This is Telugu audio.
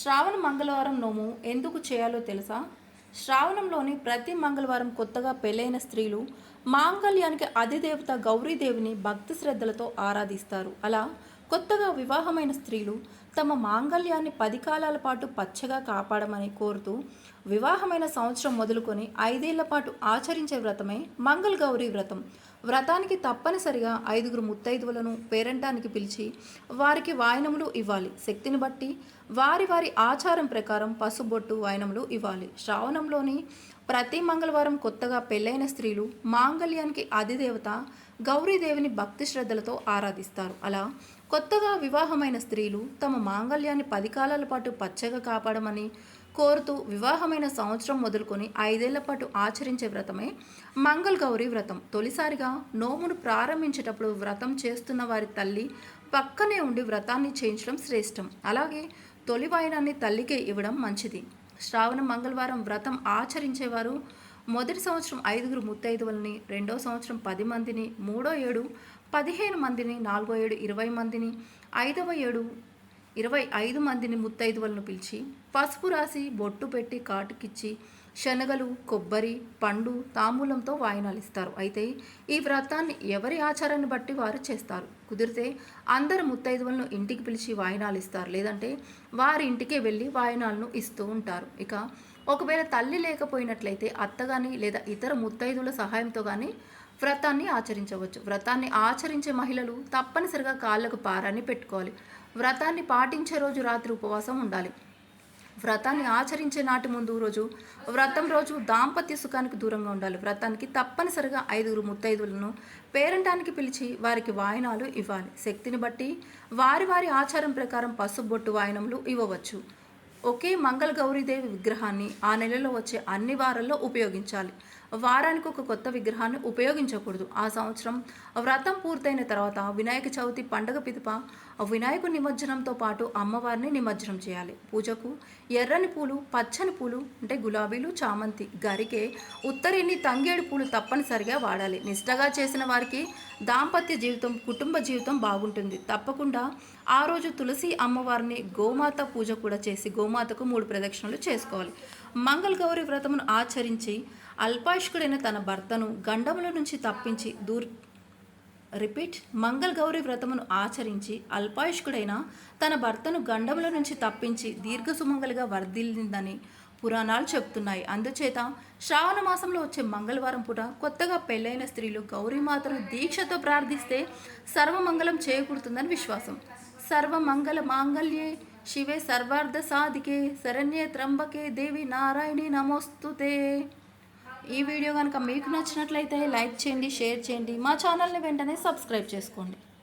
శ్రావణ మంగళవారం నోము ఎందుకు చేయాలో తెలుసా? శ్రావణంలోని ప్రతి మంగళవారం కొత్తగా పెళ్ళైన స్త్రీలు మాంగళ్యానికి అధిదేవత గౌరీదేవిని భక్తి శ్రద్ధలతో ఆరాధిస్తారు. అలా కొత్తగా వివాహమైన స్త్రీలు తమ మాంగళ్యాన్ని పది కాలాల పాటు పచ్చగా కాపాడమని కోరుతూ వివాహమైన సంవత్సరం మొదలుకొని ఐదేళ్ళ పాటు ఆచరించే వ్రతమే మంగళ గౌరీ వ్రతం. వ్రతానికి తప్పనిసరిగా ఐదుగురు ముత్తైదువులను పేరంటానికి పిలిచి వారికి వాయనములు ఇవ్వాలి. శక్తిని బట్టి వారి వారి ఆచారం ప్రకారం పసుబొట్టు వాయనములు ఇవ్వాలి. శ్రావణంలోని ప్రతి మంగళవారం కొత్తగా పెళ్ళైన స్త్రీలు మాంగళ్యానికి అధిదేవత గౌరీదేవిని భక్తి శ్రద్ధలతో ఆరాధిస్తారు. అలా కొత్తగా వివాహమైన స్త్రీలు తమ మాంగళ్యాన్ని పది కాలాల పాటు పచ్చగా కాపాడమని కోరుతూ వివాహమైన సంవత్సరం మొదలుకొని ఐదేళ్ళ పాటు ఆచరించే వ్రతమే మంగళ గౌరీ వ్రతం. తొలిసారిగా నోమును ప్రారంభించేటప్పుడు వ్రతం చేస్తున్న వారి తల్లి పక్కనే ఉండి వ్రతాన్ని చేయించడం శ్రేష్టం. అలాగే తొలి వాయినాన్ని తల్లికే ఇవ్వడం మంచిది. శ్రావణ మంగళవారం వ్రతం ఆచరించేవారు మొదటి సంవత్సరం ఐదుగురు ముత్తైదువులని రెండో సంవత్సరం పది మందిని మూడో ఏడు పదిహేను మందిని నాలుగో ఏడు ఇరవై మందిని ఐదవ ఏడు ఇరవై ఐదు మందిని ముత్తైదువులను పిలిచి పసుపు రాసి బొట్టు పెట్టి కాటుకిచ్చి శనగలు కొబ్బరి పండు తాంబూలంతో వాయినాలు ఇస్తారు. అయితే ఈ వ్రతాన్ని ఎవరి ఆచారాన్ని బట్టి వారు చేస్తారు? కుదిరితే అందరు ముత్తైదువులను ఇంటికి పిలిచి వాయినాలు ఇస్తారు. లేదంటే వారి ఇంటికే వెళ్ళి వాయినాలను ఇస్తూ ఉంటారు. ఇక ఒకవేళ తల్లి లేకపోయినట్లయితే అత్త కానీ లేదా ఇతర ముత్తైదువుల సహాయంతో కానీ వ్రతాన్ని ఆచరించవచ్చు. వ్రతాన్ని ఆచరించే మహిళలు తప్పనిసరిగా కాళ్ళకు పారాన్ని పెట్టుకోవాలి. వ్రతాన్ని పాటించే రోజు రాత్రి ఉపవాసం ఉండాలి. వ్రతాన్ని ఆచరించే నాటి ముందు రోజు వ్రతం రోజు దాంపత్య సుఖానికి దూరంగా ఉండాలి. వ్రతానికి తప్పనిసరిగా ఐదుగురు ముత్తైదులను పేరంటానికి పిలిచి వారికి వాయనాలు ఇవ్వాలి. శక్తిని బట్టి వారి వారి ఆచారం ప్రకారం పసుబొట్టు వాయనములు ఇవ్వవచ్చు. ఒకే మంగళ గౌరీదేవి విగ్రహాన్ని ఆ నెలలో వచ్చే అన్ని వారాల్లో ఉపయోగించాలి. వారానికి ఒక కొత్త విగ్రహాన్ని ఉపయోగించకూడదు. ఆ సంవత్సరం వ్రతం పూర్తయిన తర్వాత వినాయక చవితి పండగ పిదప వినాయకు నిమజ్జనంతో పాటు అమ్మవారిని నిమజ్జనం చేయాలి. పూజకు ఎర్రని పూలు పచ్చని పూలు అంటే గులాబీలు చామంతి గరికే ఉత్తరిని తంగేడు పూలు తప్పనిసరిగా వాడాలి. నిష్టగా చేసిన వారికి దాంపత్య జీవితం కుటుంబ జీవితం బాగుంటుంది. తప్పకుండా ఆ రోజు తులసి అమ్మవారిని గోమాత పూజ కూడా చేసి గోమాతకు మూడు ప్రదక్షిణలు చేసుకోవాలి. మంగళ గౌరి వ్రతమును ఆచరించి అల్పాయుష్కుడైన తన భర్తను గండముల నుంచి తప్పించి దూర్ రిపీట్ మంగళ గౌరి వ్రతమును ఆచరించి అల్పాయుష్కుడైన తన భర్తను గండముల నుంచి తప్పించి దీర్ఘసుమంగలిగా వర్ధిల్లిందని పురాణాలు చెప్తున్నాయి. అందుచేత శ్రావణ మాసంలో వచ్చే మంగళవారం పూట కొత్తగా పెళ్ళైన స్త్రీలు గౌరీమాతను దీక్షతో ప్రార్థిస్తే సర్వమంగళం చేకూరుతుందని విశ్వాసం. సర్వమంగళ మాంగళ్యే శివే సర్వార్థ సాధికే శరణ్యే త్రంబకే దేవి నారాయణి నమోస్తుతే. ఈ వీడియో కనుక మీకు నచ్చినట్లయితే లైక్ చేయండి షేర్ చేయండి. మా ఛానల్ని వెంటనే సబ్స్క్రైబ్ చేసుకోండి.